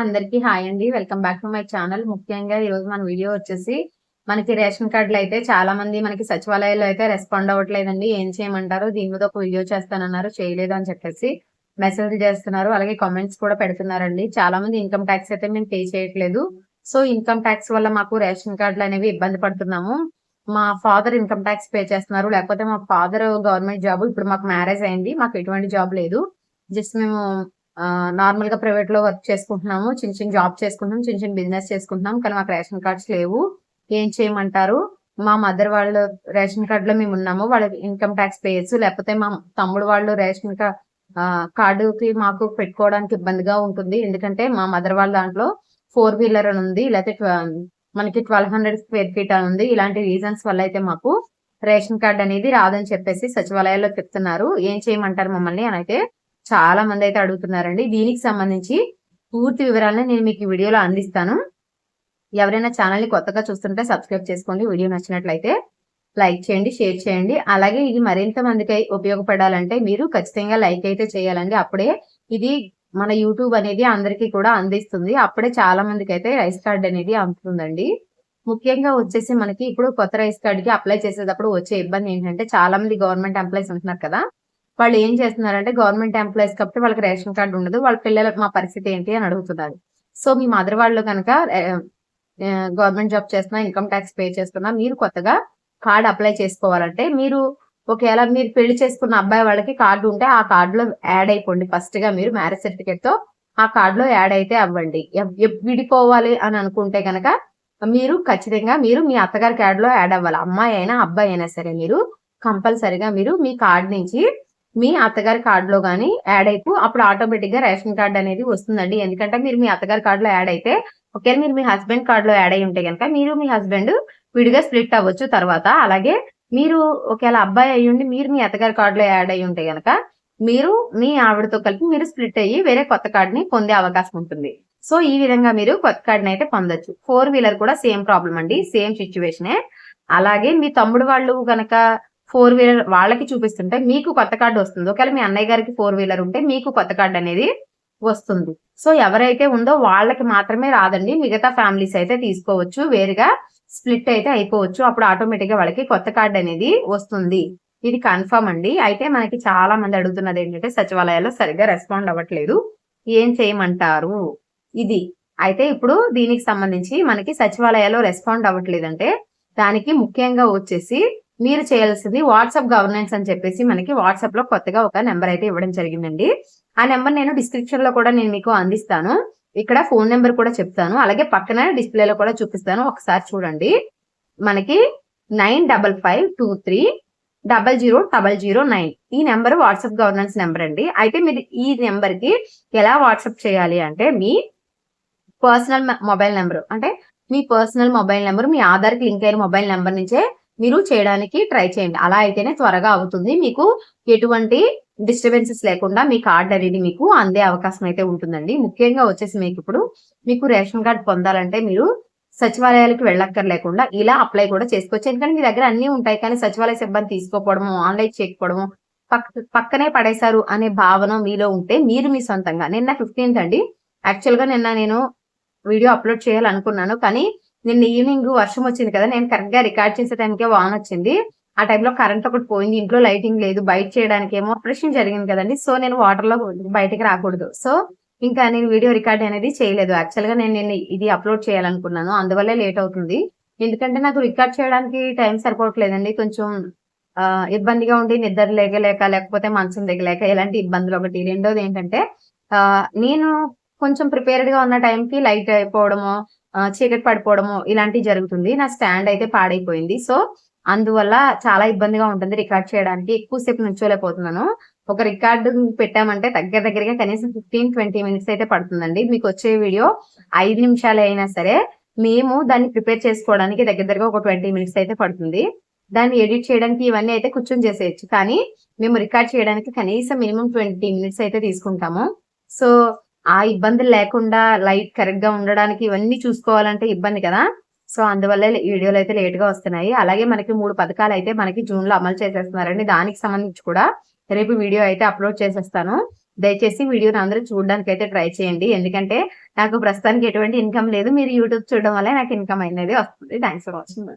అందరికీ హాయ్ అండి. Welcome back to my channel. ముఖ్యంగా ఈ రోజు మన వీడియో వచ్చేసి మనకి రేషన్ కార్డులు అయితే చాలా మంది మనకి సచివాలయాల్లో అయితే రెస్పాండ్ అవ్వట్లేదండి. ఏం చేయమంటారు? దీని మీద ఒక వీడియో చేస్తానన్నారు. చేయలేదు అని చెప్పేసి మెసేజ్ చేస్తున్నారు. అలాగే కామెంట్స్ కూడా పెడుతున్నారండి. చాలా మంది ఇన్కమ్ ట్యాక్స్ అయితే మేము పే చేయట్లేదు. సో ఇన్కమ్ ట్యాక్స్ వల్ల మాకు రేషన్ కార్డులు అనేవి ఇబ్బంది పడుతున్నాము. మా ఫాదర్ ఇన్కమ్ ట్యాక్స్ పే చేస్తున్నారు. లేకపోతే మా ఫాదర్ గవర్నమెంట్ జాబ్ ఇప్పుడు మాకు మ్యారేజ్ అయింది. మాకు ఎటువంటి జాబ్ లేదు. జస్ట్ మేము నార్మల్గా ప్రైవేట్లో వర్క్ చేసుకుంటున్నాము చిన్న చిన్న జాబ్ చేసుకుంటున్నాం చిన్న చిన్న బిజినెస్ చేసుకుంటున్నాం కానీ మాకు రేషన్ కార్డ్స్ లేవు. ఏం చేయమంటారు? మా మదర్ వాళ్ళు రేషన్ కార్డులో మేము ఉన్నాము వాళ్ళకి ఇన్కమ్ ట్యాక్స్ పేయచ్చు లేకపోతే మా తమ్ముడు వాళ్ళు రేషన్ కార్డుకి మాకు పెట్టుకోవడానికి ఇబ్బందిగా ఉంటుంది. ఎందుకంటే మా మదర్ వాళ్ళ దాంట్లో ఫోర్ వీలర్ అని ఉంది లేకపోతే మనకి ట్వెల్వ్ హండ్రెడ్ స్క్వేర్ ఫీట్ అని ఉంది. ఇలాంటి రీజన్స్ వల్ల అయితే మాకు రేషన్ కార్డ్ అనేది రాదని చెప్పేసి సచివాలయాల్లో చెప్తున్నారు. ఏం చేయమంటారు మమ్మల్ని అని అయితే చాలా మంది అయితే అడుగుతున్నారండి. దీనికి సంబంధించి పూర్తి వివరాలను నేను మీకు ఈ వీడియోలో అందిస్తాను. ఎవరైనా ఛానల్ని కొత్తగా చూస్తుంటే సబ్స్క్రైబ్ చేసుకోండి. వీడియో నచ్చినట్లయితే లైక్ చేయండి షేర్ చేయండి. అలాగే ఇది మరింత మందికి ఉపయోగపడాలంటే మీరు ఖచ్చితంగా లైక్ అయితే చేయాలండి. అప్పుడే ఇది మన యూట్యూబ్ అనేది అందరికీ కూడా అందిస్తుంది. అప్పుడే చాలా మందికి అయితే రైస్ కార్డ్ అనేది అందుతుందండి. ముఖ్యంగా వచ్చేసి మనకి ఇప్పుడు కొత్త రైస్ కార్డ్కి అప్లై చేసేటప్పుడు వచ్చే ఇబ్బంది ఏంటంటే చాలా మంది గవర్నమెంట్ ఎంప్లాయీస్ ఉంటున్నారు కదా. వాళ్ళు ఏం చేస్తున్నారంటే గవర్నమెంట్ ఎంప్లాయీస్ కాబట్టి వాళ్ళకి రేషన్ కార్డు ఉండదు. వాళ్ళ పిల్లల మా పరిస్థితి ఏంటి అని అడుగుతున్నారు. సో మీ మదర్ వాళ్ళు కనుక గవర్నమెంట్ జాబ్ చేస్తున్నా ఇన్కమ్ ట్యాక్స్ పే చేస్తున్నా మీరు కొత్తగా కార్డ్ అప్లై చేసుకోవాలంటే మీరు ఒకవేళ మీరు పెళ్ళి చేసుకున్న అబ్బాయి వాళ్ళకి కార్డు ఉంటే ఆ కార్డులో యాడ్ అయిపోండి. ఫస్ట్గా మీరు మ్యారేజ్ సర్టిఫికేట్తో ఆ కార్డులో యాడ్ అయితే అవ్వండి. విడిపోవాలి అని అనుకుంటే కనుక మీరు ఖచ్చితంగా మీరు మీ అత్తగారి కార్డులో యాడ్ అవ్వాలి. అమ్మాయి అయినా అబ్బాయి అయినా సరే మీరు కంపల్సరిగా మీరు మీ కార్డు నుంచి మీ అత్తగారి కార్డులో కానీ యాడ్ అయిపోయి అప్పుడు ఆటోమేటిక్గా రేషన్ కార్డు అనేది వస్తుందండి. ఎందుకంటే మీరు మీ అత్తగారి కార్డులో యాడ్ అయితే ఒకవేళ మీరు మీ హస్బెండ్ కార్డులో యాడ్ అయి ఉంటే కనుక మీరు మీ హస్బెండ్ విడిగా స్ప్లిట్ అవ్వచ్చు తర్వాత. అలాగే మీరు ఒకవేళ అబ్బాయి అయ్యుండి మీరు మీ అత్తగారి కార్డులో యాడ్ అయి ఉంటే కనుక మీరు మీ ఆవిడతో కలిపి మీరు స్ప్లిట్ అయ్యి వేరే కొత్త కార్డుని పొందే అవకాశం ఉంటుంది. సో ఈ విధంగా మీరు కొత్త కార్డుని అయితే పొందొచ్చు. ఫోర్ వీలర్ కూడా సేమ్ ప్రాబ్లం అండి సేమ్ సిచ్యువేషనే. అలాగే మీ తమ్ముడు వాళ్ళు కనుక ఫోర్ వీలర్ వాళ్ళకి చూపిస్తుంటే మీకు కొత్త కార్డు వస్తుంది. ఒకవేళ మీ అన్నయ్య గారికి ఫోర్ వీలర్ ఉంటే మీకు కొత్త కార్డు అనేది వస్తుంది. సో ఎవరైతే ఉందో వాళ్ళకి మాత్రమే రాదండి. మిగతా ఫ్యామిలీస్ అయితే తీసుకోవచ్చు. వేరుగా స్ప్లిట్ అయితే అయిపోవచ్చు. అప్పుడు ఆటోమేటిక్గా వాళ్ళకి కొత్త కార్డు అనేది వస్తుంది. ఇది కన్ఫర్మ్ అండి. అయితే మనకి చాలా మంది అడుగుతున్నది ఏంటంటే సచివాలయాల్లో సరిగ్గా రెస్పాండ్ అవ్వట్లేదు. ఏం చేయమంటారు? ఇది. అయితే ఇప్పుడు దీనికి సంబంధించి మనకి సచివాలయాల్లో రెస్పాండ్ అవ్వట్లేదంటే దానికి ముఖ్యంగా వచ్చేసి మీరు చేయాల్సింది వాట్సాప్ గవర్నెన్స్ అని చెప్పేసి మనకి వాట్సాప్లో కొత్తగా ఒక నెంబర్ అయితే ఇవ్వడం జరిగిందండి. ఆ నెంబర్ నేను డిస్క్రిప్షన్లో కూడా నేను మీకు అందిస్తాను. ఇక్కడ ఫోన్ నెంబర్ కూడా చెప్తాను. అలాగే పక్కన డిస్ప్లేలో కూడా చూపిస్తాను. ఒకసారి చూడండి. మనకి nine double five two three double zero double zero nine. ఈ నెంబర్ వాట్సాప్ గవర్నెన్స్ నెంబర్ అండి. అయితే మీరు ఈ నెంబర్కి ఎలా వాట్సాప్ చేయాలి అంటే మీ పర్సనల్ మొబైల్ నెంబర్. అంటే మీ పర్సనల్ మొబైల్ నెంబర్ మీ ఆధార్కి లింక్ అయిన మొబైల్ నెంబర్ నుంచే మీరు చేయడానికి ట్రై చేయండి. అలా అయితేనే త్వరగా అవుతుంది. మీకు ఎటువంటి డిస్టర్బెన్సెస్ లేకుండా మీ కార్డ్ అనేది మీకు అందే అవకాశం అయితే ఉంటుందండి. ముఖ్యంగా వచ్చేసి మీకు ఇప్పుడు మీకు రేషన్ కార్డ్ పొందాలంటే మీరు సచివాలయాలకు వెళ్ళక్కర్లేకుండా ఇలా అప్లై కూడా చేసుకోవచ్చు. ఎందుకంటే మీ దగ్గర అన్నీ ఉంటాయి కానీ సచివాలయ సిబ్బంది తీసుకోపోవడము ఆన్లైన్ చేయకపోవడము పక్కనే పడేశారు అనే భావన మీలో ఉంటే మీరు మీ సొంతంగా. నిన్న ఫిఫ్టీన్త్ అండి. యాక్చువల్గా నిన్న నేను వీడియో అప్లోడ్ చేయాలనుకున్నాను కానీ నిన్న ఈవినింగ్ వర్షం వచ్చింది కదా నేను కరెక్ట్గా రికార్డ్ చేసే టైంకే వాన్ వచ్చింది. ఆ టైంలో కరెంట్ ఒకటి పోయింది ఇంట్లో లైటింగ్ లేదు బయట చేయడానికి ఏమో ఆపరేషన్ జరిగింది కదండి. సో నేను వాటర్లో బయటకి రాకూడదు. సో ఇంకా నేను వీడియో రికార్డ్ అనేది చేయలేదు. యాక్చువల్గా నేను నిన్న ఇది అప్లోడ్ చేయాలనుకున్నాను. అందువల్లే లేట్ అవుతుంది. ఎందుకంటే నాకు రికార్డ్ చేయడానికి టైం సరిపోవట్లేదండి. కొంచెం ఇబ్బందిగా ఉండి నిద్ర లేకలేక లేకపోతే మంచం దిగలేక ఇలాంటి ఇబ్బందులు ఒకటి. రెండోది ఏంటంటే నేను కొంచెం ప్రిపేర్డ్గా ఉన్న టైంకి లైట్ అయిపోవడము చీకటి పడిపోవడము ఇలాంటివి జరుగుతుంది. నా స్టాండ్ అయితే పాడైపోయింది. సో అందువల్ల చాలా ఇబ్బందిగా ఉంటుంది రికార్డ్ చేయడానికి. ఎక్కువసేపు నుంచోలేకపోతున్నాను ఒక రికార్డు పెట్టామంటే దగ్గర దగ్గరగా కనీసం ఫిఫ్టీన్ ట్వంటీ మినిట్స్ అయితే పడుతుందండి. మీకు వచ్చే వీడియో ఐదు నిమిషాలు అయినా సరే మేము దాన్ని ప్రిపేర్ చేసుకోవడానికి దగ్గర దగ్గర ఒక ట్వంటీ మినిట్స్ అయితే పడుతుంది. దాన్ని ఎడిట్ చేయడానికి ఇవన్నీ అయితే కూర్చొని చేసేయచ్చు. కానీ మేము రికార్డ్ చేయడానికి కనీసం మినిమం ట్వంటీ మినిట్స్ అయితే తీసుకుంటాము. సో ఆ ఇబ్బందులు లేకుండా లైట్ కరెక్ట్గా ఉండడానికి ఇవన్నీ చూసుకోవాలంటే ఇబ్బంది కదా. సో అందువల్ల వీడియోలు అయితే లేట్గా వస్తున్నాయి. అలాగే మనకి మూడు పథకాలు అయితే మనకి జూన్లో అమలు చేసేస్తున్నారండి. దానికి సంబంధించి కూడా రేపు వీడియో అయితే అప్లోడ్ చేసేస్తాను. దయచేసి వీడియోని అందరూ చూడడానికి అయితే ట్రై చేయండి. ఎందుకంటే నాకు ప్రస్తుతానికి ఎటువంటి ఇన్కమ్ లేదు. మీరు యూట్యూబ్ చూడడం వల్ల నాకు ఇన్కమ్ అనేది వస్తుంది. Thanks for watching.